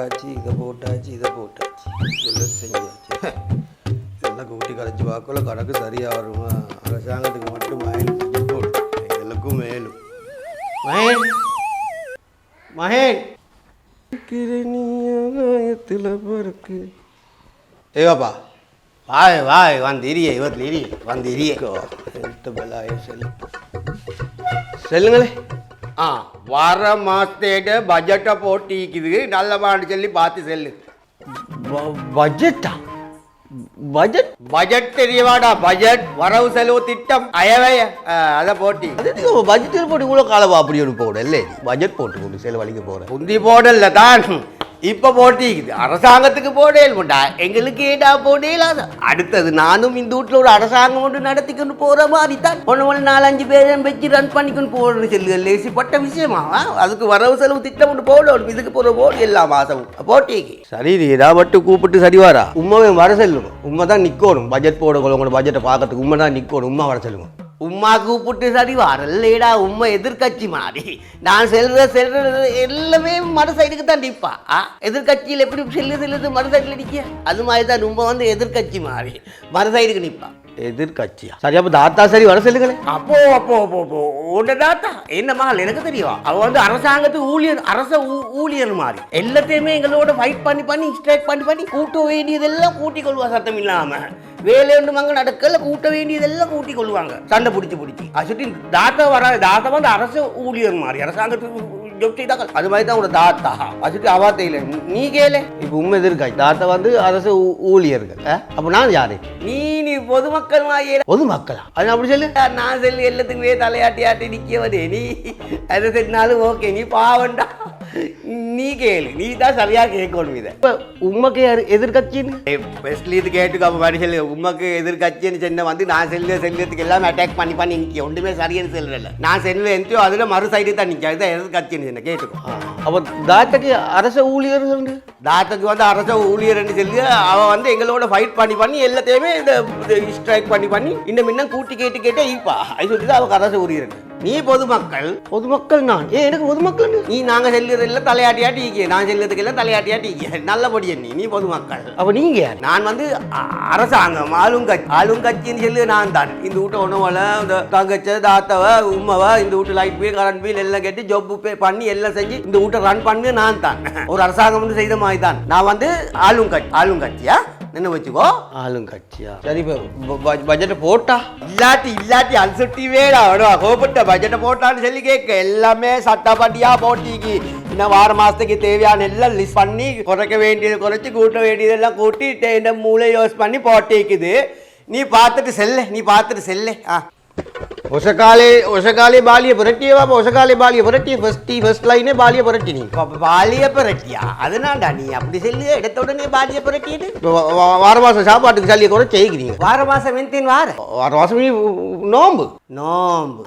போட்டாச்சு இதை போட்டாச்சு இதை போட்டாச்சு. எல்லாம் செஞ்சாச்சு. இதெல்லாம் கூட்டி கரைச்சி பார்க்கல கணக்கு சரியாக வருமா அரசாங்கத்துக்கு மட்டும் மயன் போட்டு எங்களுக்கும் மேலும். மயன் மகன் கிரணியத்தில் பருக்கு ஏவாப்பா வாய் வாய் வந்து இரியே இவத்தில் இரியே வந்து இரியே எடுத்த பலாய செல்லு. செல்லுங்களே. ஆ வர மாசத்தேட பட்ஜெட்டை போட்டிக்குது. நல்லமான்னு சொல்லி பார்த்து செல்லு. பட்ஜெட்டா பட்ஜெட் பட்ஜெட் தெரியவாடா பட்ஜெட் வரவு செலவு திட்டம். அயவைய அதை போட்டி. அது பட்ஜெட் போட்டு இவ்வளோ காலம் அப்படி ஒன்று போட இல்லை பட்ஜெட் போட்டு கொண்டு செலவழிக்க போகிறேன் புந்தி போடல தான். இப்ப போட்டிக்குது. அரசாங்கத்துக்கு போடேல்முண்டா எங்களுக்கு ஏடா போடேலாத அடுத்தது நானும் இந்த வீட்டில் ஒரு அரசாங்கம் ஒன்று நடத்திக்கொண்டு போற மாதிரி தான் ஒன்று ஒன்று நாலஞ்சு பேரும் வச்சு ரன் பண்ணிக்கொண்டு போடுறது சொல்லு லேசிப்பட்ட விஷயமா? அதுக்கு வரவு செலவு திட்டம் ஒன்று போடணும். இதுக்கு போகிற போடு எல்லா மாதமும். போட்டிக்கு. சரி ஏதாவது மட்டும் கூப்பிட்டு சரி வாரா உண்மாவே வர செல்லுங்க. உண்மை தான் நிற்கணும் பட்ஜெட் போட உங்களோட பட்ஜெட்டை பார்க்கறதுக்கு. உண்மை தான் நிற்கணும் உண்மை வர சொல்லுங்க. உம்மா கூப்பிட்டு சரி வரலடா உம்மை எதிர்கட்சி மாதிரி நான் செல்ற செல்றது எல்லாமே மறு சைடுக்கு தான் நிற்பா ஆ? எதிர்கட்சியில் எப்படி செல்லு செல்லுது மறு சைடில் நிற்க அது மாதிரி தான் உம்மை வந்து எதிர்கட்சி மாதிரி மறு சைடுக்கு நிற்பா எதிர்கட்சியா சரி அப்போ தாத்தா சரி வர சொல்லுங்களே அப்போ அப்போ அப்போ அப்போ உன்ன தாத்தா என்ன மகள் எனக்கு தெரியும்? அவ வந்து அரசாங்கத்து ஊழியர் அரச ஊ- ஊழியர் மாதிரி எல்லாத்தையுமே எங்களோட ஃபைட் பண்ணி பண்ணி ஸ்ட்ரைக் பண்ணி பண்ணி கூட்ட வேண்டியதெல்லாம் கூட்டிக் கொள்வா சத்தம் இல்லாம வேலை ஒன்று மங்க நடக்கல கூட்ட வேண்டியதெல்லாம் கூட்டிக் கொள்வாங்க. சண்டை பிடிச்சி பிடிச்சி. சுற்றி தாத்தா வர தாத்தா வந்து அரசு ஊழியர் மாதிரி அரசாங்கத்துக்கு அது மாதிரி தான் உங்களோட தாத்தா. அது சுற்றி அவாத்தையில் நீ கேளு. இப்போ உண்மை எதிர்கட்சி தாத்தா வந்து அரசு ஊழியர்கள்? அப்போ நான் யாரு? நீ நீ பொதுமக்கள் மாதிரி பொது மக்களா அது அப்படி சொல்லு. நான் சொல்லி எல்லாத்துக்குமே தலையாட்டி ஆட்டி நிற்கவதே நீ. அது செஞ்சாலும் ஓகே நீ பாவண்டா நீ கேளு நீ தான் சரியா கேட்கணும் இதை. இப்போ உண்மைக்கு யாரு எதிர்கட்சின்னு பெஸ்ட்லி இது கேட்டுக்க அப்போ மாதிரி சொல்லு. உமக்கு எதிர்கட்சின்னு சொன்ன வந்து நான் செல்ல செல்வத்துக்கு எல்லாமே அட்டாக் பண்ணி பண்ணி நிற்க ஒன்றுமே சரியான செல்வதில்ல நான் செல்வ எந்தியோ அதில் மறு சைடு தான் நிற்க அதுதான் எதிர்கட்சின்னு சொன்ன கேட்டுக்கோ. அப்போ தாத்தாக்கு அரசு ஊழியர்கள் தாத்தக்கு வந்து அரச ஊழியர்னு சொல்லி. அவன் வந்து எங்களோட ஃபைட் பண்ணி பண்ணி எல்லாத்தையுமே இந்த ஸ்ட்ரைக் பண்ணி பண்ணி இன்னும் இன்னும் கூட்டி கேட்டு கேட்டே ஈப்பா அது சொல்லி தான் அவங்க அரச ஊழியர் நீ பொதுமக்கள். பொதுமக்கள் நான். ஏன் எனக்கு பொதுமக்கள் நீ நாங்க செல்லுறதுல தலையாட்டியாட்டி ஈக்கிய நான் செல்லுறதுக்கு எல்லாம் தலையாட்டியாட்டி ஈக்கிய நல்லபடி நீ. நீ பொதுமக்கள். அப்போ நீங்க யார்? நான் வந்து அரசாங்கம் ஆளுங்கட்சி. ஆளுங்கட்சின்னு சொல்லி நான் தான். இந்த வீட்டை உணவுல இந்த தங்கச்ச தாத்தவ உம்மவ இந்த வீட்டு லைட் பில் கரண்ட் பில் எல்லாம் கட்டி ஜொப்பு பே பண்ணி எல்லாம் செஞ்சு இந்த வீட்டை ரன் பண்ணி நான் தான். ஒரு அரசாங்கம் வந்து செய்த மாதிரி தான். நான் வந்து ஆளுங்கட்சி. ஆளுங்கட்சியா? நின்று வச்சுக்கோ. ஆளுங்கட்சியா சரி பட்ஜெட்டை போட்டா. இல்லாட்டி இல்லாட்டி வேடா. வேடா கோபப்பட்ட பட்ஜெட்டை போட்டான்னு சொல்லி கேட்க. எல்லாமே சட்டப்படியா போட்டிக்கு. இன்னும் வார மாசத்துக்கு தேவையான எல்லாம் லிஸ்ட் பண்ணி குறைக்க வேண்டியது குறைச்சி கூட்ட வேண்டியதெல்லாம் கூட்டி இந்த மூளை யோஸ் பண்ணி போட்டிக்குது. நீ பார்த்துட்டு செல்ல நீ பார்த்துட்டு செல்ல. ஆ. ஒசகாலே பாலிய புரட்டியவா அப்போ ஒசகாலே பாலிய புரட்டிய ஃபர்ஸ்ட் ஃபர்ஸ்ட் லைனே பாலிய புரட்டி நீ பாலிய புரட்டியா அதனாண்டா நீ அப்படி சொல்லு எடுத்த உடனே பாலிய புரட்டிட்டு வார மாதம் சாப்பாட்டுக்கு சல்லியை கூட செய்கிறீங்க வார மாசம் வெந்தின் வார வார மாதம் நீ நோம்பு நோம்பு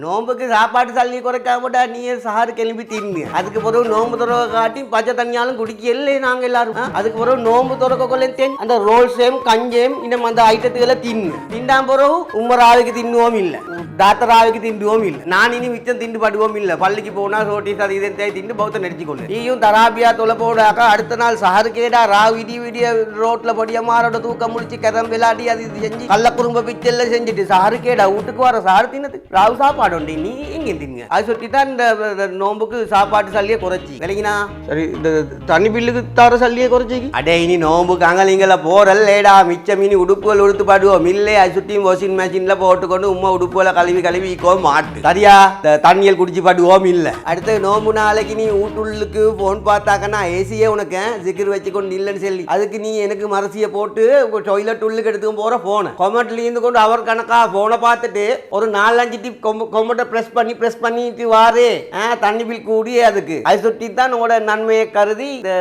நோம்புக்கு சாப்பாடு தள்ளி குறைக்காமடா நீ சாறு கிளம்பி தின்னு அதுக்கு பிறகு நோம்பு துறவை காட்டி பச்சை தண்ணியாலும் குடிக்கல நாங்க எல்லாரும் அதுக்கு பிறகு நோம்பு துறக்க கொள்ளத்தேன் அந்த ரோல் சேம் கஞ்சேம் இன்னும் அந்த ஐட்டத்துகளை தின்னு திண்டாம் பிறகு உம்மராவுக்கு தின்னுவோம் இல்ல தாத்தராவுக்கு திண்டுவோம் இல்ல நான் இனி மிச்சம் திண்டு படுவோம் இல்ல பள்ளிக்கு போனா சோட்டி சதி இதை தேய் திண்டு பௌத்த நடிச்சு கொண்டு நீயும் தராபியா தொலை போடாக்கா அடுத்த நாள் சஹரு கேடா ரா விடி விடிய ரோட்ல படியமாரோட தூக்கம் முடிச்சு கதம் விளாடி அது இது செஞ்சு கள்ள குறும்ப பிச்செல்லாம் செஞ்சுட்டு சஹரு கேடா வீட்டுக்கு வர சாறு தின்னதுக்கு ராவு சாப்பாடு உண்டு நீ எங்க திங்க அது சொல்லி தான் இந்த நோம்புக்கு சாப்பாட்டு சல்லியை குறைச்சி விளங்கினா சரி இந்த தண்ணி பில்லுக்கு தர சல்லியை குறைச்சிக்கு அடே இனி நோம்புக்கு அங்கலிங்கள போறல்லேடா மிச்சம் இனி உடுப்புகள் உடுத்து பாடுவோம் இல்லே அது சுற்றியும் வாஷிங் மிஷின்ல போட்டுக்கொண்டு உம்மா உடுப்புகளை கழுவி கழுவி இக்கோ மாட்டு. சரியா? இந்த தண்ணியல் குடிச்சு பாடுவோம் இல்ல. அடுத்து நோம்பு நாளைக்கு நீ வீட்டுள்ளுக்கு போன் பார்த்தாக்கன்னா ஏசியே உனக்கு சிக்கர் வச்சுக்கொண்டு இல்லைன்னு சொல்லி. அதுக்கு நீ எனக்கு மரசியை போட்டு டொய்லெட் உள்ளுக்கு எடுத்துக்கும் போற போன கொமட்டில் இருந்து கொண்டு அவர் கணக்கா போனை பார்த்துட்டு ஒரு நாலஞ்சு டிப் கொமட்டை ப்ரெஸ் பண்ணி ப்ரெஸ் பண்ணிட்டு வாரு. ஆ, தண்ணி பில் கூடியே அதுக்கு. அது சுற்றி தான் உங்களோட நன்மையை கருதி இந்த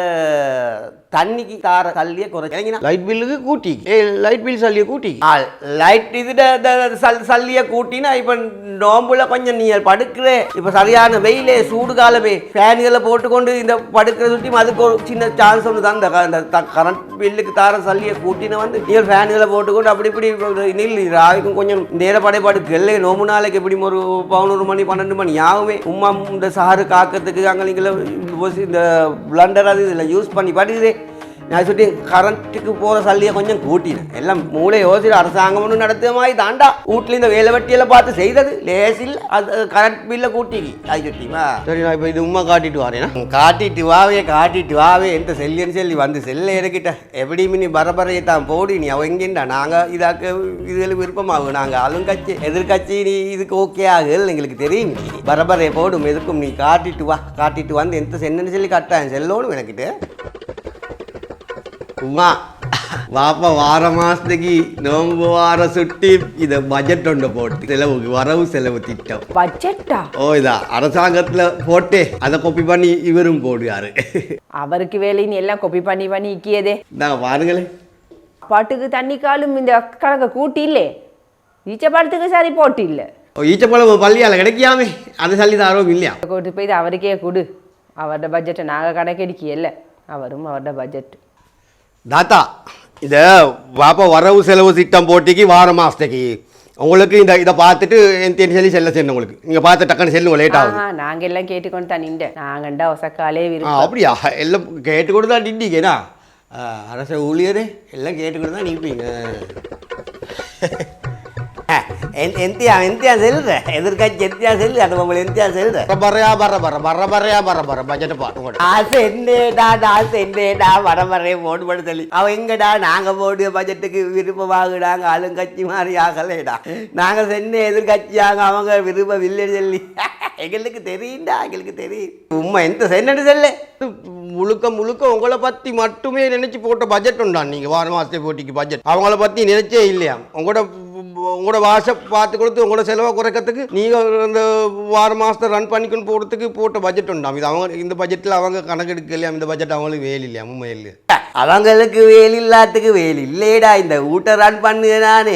தண்ணிக்கு தார சல்லியை குறைச்சிங்கன்னா லைட் பில்லுக்கு கூட்டி. ஏ லைட் பில் சல்லியை கூட்டி. லைட் இதுட இந்த சல் சல்லியை கூட்டினா இப்போ நோம்புல கொஞ்சம் நீ படுக்கிற. இப்போ சரியான வெயிலே சூடு காலமே. ஃபேன்களை போட்டுக்கொண்டு இந்த படுக்கிற சுற்றி அதுக்கு ஒரு சின்ன சான்ஸ் ஒன்று தான் இந்த கரண்ட் பில்லுக்கு தார சல்லியை கூட்டின வந்து நீ ஃபேன்களை போட்டுக்கொண்டு அப்படி இப்படி நில் ராவிக்கும் கொஞ்சம் நேரப்படை படுக்கல நோம்பு நாளைக்கு எப்படி ஒரு பதினோரு மணி பன்னெண்டு மணி ஆகுமே. உமா இந்த சாறு காக்கிறதுக்கு அங்கே நீங்கள் இந்த பிளண்டர் அது இதில் யூஸ் பண்ணி படுக்குதே நான் சொல்லி கரண்ட்டுக்கு போகிற சல்லியை கொஞ்சம் கூட்டினேன் எல்லாம் மூளை யோசிச்சு அரசாங்கம் ஒன்றும் நடத்துற மாதிரி தாண்டா வீட்டில் இந்த வேலை வெட்டியெல்லாம் பார்த்து செய்தது லேசில் அது கரண்ட் பில்லை கூட்டிக்கு அது சுட்டிமா சரி நான் இப்போ இது உமா காட்டிட்டு வரேனா காட்டிட்டு வாவே காட்டிட்டு வாவே எந்த செல்லியன்னு சொல்லி வந்து செல்ல இறக்கிட்ட எப்படி நீ பரபரையை தான் போடி நீ அவ எங்கேண்டா நாங்கள் இதாக்க இதில் விருப்பமாகும் நாங்கள் ஆளுங்கட்சி எதிர்கட்சி நீ இதுக்கு ஓகே ஆகுது எங்களுக்கு தெரியும் பரபரையை போடும் எதுக்கும் நீ காட்டிட்டு வா காட்டிட்டு வந்து எந்த சென்னு சொல்லி கட்டாயம் செல்லோணும் எனக்கிட்ட உமா வாப்பா வார மாசத்துக்கு நோம்பு வார சுட்டி இதை பட்ஜெட் ஒன்று போட்டு செலவுக்கு வரவு செலவு திட்டம் பட்ஜெட்டா ஓ இதா அரசாங்கத்தில் போட்டு அதை காப்பி பண்ணி இவரும் போடுவாரு அவருக்கு வேலைன்னு எல்லாம் கொப்பி பண்ணி பண்ணி இக்கியதே இந்தாங்க பாருங்களேன் பாட்டுக்கு தண்ணி காலும் இந்த கணக்கை கூட்டி இல்லே ஈச்ச படத்துக்கு சரி போட்டு இல்லை ஓ ஈச்சப்பழம் பள்ளியால் கிடைக்காமே அது சொல்லி தாரோம் இல்லையா கொண்டு போய் அவருக்கே கொடு அவரோட பட்ஜெட்டை நாங்கள் கணக்கெடுக்கல அவரும் அவரோட பட்ஜெட் தாத்தா இந்த வாப்பா வரவு செலவு திட்டம் போட்டிக்கு வார மாசத்துக்கு உங்களுக்கு இந்த இதை பார்த்துட்டு என் சொல்லி செல்ல செய்யணும் உங்களுக்கு. நீங்கள் பார்த்து டக்குன்னு செல்லுங்க லேட் ஆகுது. ஆஹா நாங்கள் எல்லாம் கேட்டுக்கொண்டு தான் நின்ற நாங்கண்டா ஒசக்காலே ஆ விருப்பம். அப்படியா? எல்லாம் கேட்டுக்கொண்டு தான் நின்றீங்கண்ணா அரச ஊழியரே எல்லாம் கேட்டுக்கொண்டு தான் நிற்பீங்க. எந்தியா எந்தியா செல்ற எதிர்கட்சி எந்தியா செல்லு அந்த பொம்பளை எந்தியா செல்ற பறையா பற பற பற பறையா பற பற பட்ஜெட்டை பாருங்க ஆசை என்னடா ஆசை என்னடா வடமறைய போட்டு போட்டு சொல்லி அவன் எங்கடா நாங்க போடு பட்ஜெட்டுக்கு விருப்பமாகுடாங்க ஆளுங்கட்சி மாதிரி ஆகலைடா நாங்க சென்ன எதிர்கட்சியாங்க அவங்க விருப்பம் சொல்லி எங்களுக்கு தெரியும்டா எங்களுக்கு தெரியும் உண்மை எந்த சென்னு சொல்லு முழுக்க முழுக்க உங்களை பற்றி மட்டுமே நினைச்சு போட்ட பட்ஜெட் உண்டா நீங்கள் வார மாதத்தை போட்டிக்கு பட்ஜெட் அவங்கள பற்றி நினைச்சே இல்லையா உங்களோட உங்களோட வாசை பார்த்து கொடுத்து உங்களோட செலவை குறைக்கிறதுக்கு நீங்கள் அந்த வார மாதத்தை ரன் பண்ணிக்கணும் போகிறதுக்கு போட்ட பட்ஜெட் உண்டாம் இது அவங்க இந்த பட்ஜெட்டில் அவங்க கணக்கெடுக்கலையா இந்த பட்ஜெட் அவங்களுக்கு வேலை இல்லையா? உண்மையில் அவங்களுக்கு வேலை இல்லாததுக்கு வேலை இல்லையடா. இந்த வீட்டை ரன் பண்ணுங்க நான்.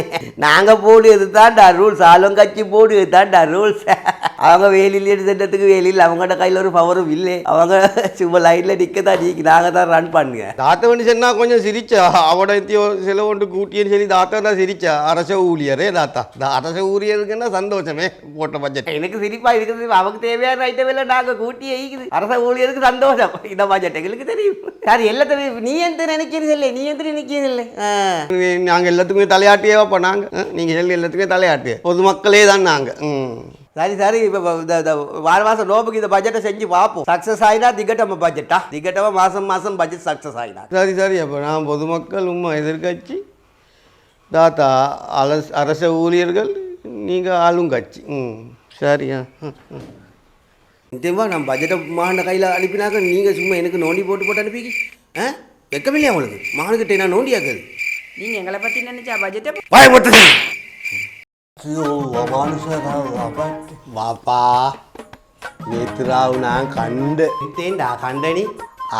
நாங்கள் போடுறது தான்டா ரூல்ஸ் ஆளுங்கட்சி போடுறது தான்டா ரூல்ஸ் அவங்க வேல் இல்லைன்னு திட்டத்துக்கு வேல் இல்லை அவங்கள்ட்ட கையில் ஒரு பவரும் இல்லை அவங்க சும்மா லைனில் நிற்க தான் நீ நாங்கள் தான் ரன் பண்ணுங்க தாத்த வந்து சொன்னா கொஞ்சம் சிரிச்சா அவட செலவு ஒன்று கூட்டின்னு சொல்லி தாத்தா தான் சிரிச்சா அரச ஊழியரே தாத்தா இந்த அரச ஊழியருக்குன்னா சந்தோஷமே போட்ட பட்ஜெட் எனக்கு சிரிப்பா இருக்குது அவங்க தேவையான ஐட்டம் எல்லாம் நாங்க கூட்டி வைக்குது அரச ஊழியருக்கு சந்தோஷம் இந்த பட்ஜெட் எங்களுக்கு தெரியும் சார் எல்லாத்தையும் நீ எந்த நினைக்கிறது இல்லை நீ எந்த நினைக்கிறது இல்லை. நாங்கள் எல்லாத்துக்குமே தலையாட்டியே வைப்போம் நாங்கள் நீங்கள் எல்லாத்துக்குமே தலையாட்டு பொதுமக்களே தான் நாங்கள் ம் சரி சரி இப்போ இந்த வார மாதம் நோம்புக்கு இந்த பட்ஜெட்டை செஞ்சு பார்ப்போம் சக்ஸஸ் ஆகினா திகட்டம பட்ஜெட்டா திகட்டமா மாதம் மாதம் பட்ஜெட் சக்ஸஸ் ஆகினா சரி சரி அப்போ நான் பொதுமக்கள் உண்மை எதிர்கட்சி தாத்தா அரச அரச ஊழியர்கள் நீங்கள் ஆளுங்கட்சி ம் சரியா ம், ம். நிச்சயமா நான் பட்ஜெட்டை மகன் கையில் அனுப்பினாக்க நீங்கள் சும்மா எனக்கு நோண்டி போட்டு போட்டு அனுப்பிங்க ஆ? வெக்கமில்லையா உங்களுக்கு? மகனுக்கிட்ட நான் நோண்டியாக்குது நீங்கள் எங்களை பற்றி நினைச்சா பட்ஜெட்டை மானுஷரா வாப்பா. நேற்று ராவு நான் கண்டு. தேண்டா கண்டனி?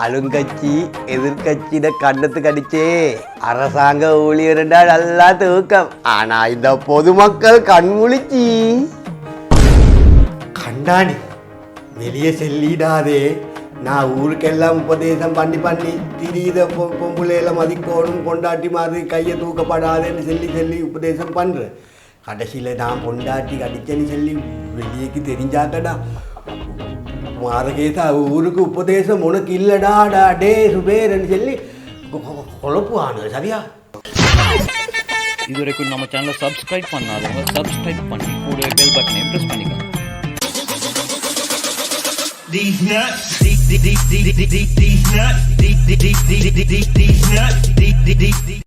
ஆளுங்கட்சி எதிர்கட்சியிட கண்டத்துக்கு அடிச்சே அரசாங்க ஊழியர்டா நல்லா தூக்கம். ஆனா இந்த பொதுமக்கள் கண்முழிச்சி. கண்டானி வெளியே செல்லிடாதே. நான் ஊருக்கெல்லாம் உபதேசம் பண்ணி பண்ணி பொ பொம்புளையில மதிக்கோணும் கொண்டாட்டி மாதிரி கையை தூக்கப்படாதேன்னு சொல்லி சொல்லி உபதேசம் பண்ணுறேன் கடைசியில் நான் பொண்டாட்டி கடிச்சேன்னு சொல்லி வெளியேக்கு தெரிஞ்சாக்கடா மாரகேசா ஊருக்கு உபதேசம் உனக்கு இல்லடாடா டே சுபேரன்னு சொல்லி கொ- கொ- குழப்புவானு சரியா இதுவரைக்கும் நம்ம சேனலை சப்ஸ்கிரைப் பண்ணாதவங்க சப்ஸ்கிரைப் பண்ணி கூடவே பெல் பட்டனையும் ப்ரெஸ் பண்ணிக்கோங்க These nuts, these, these, these, these, these, nuts, these, these, these, these, these, nuts, these, these.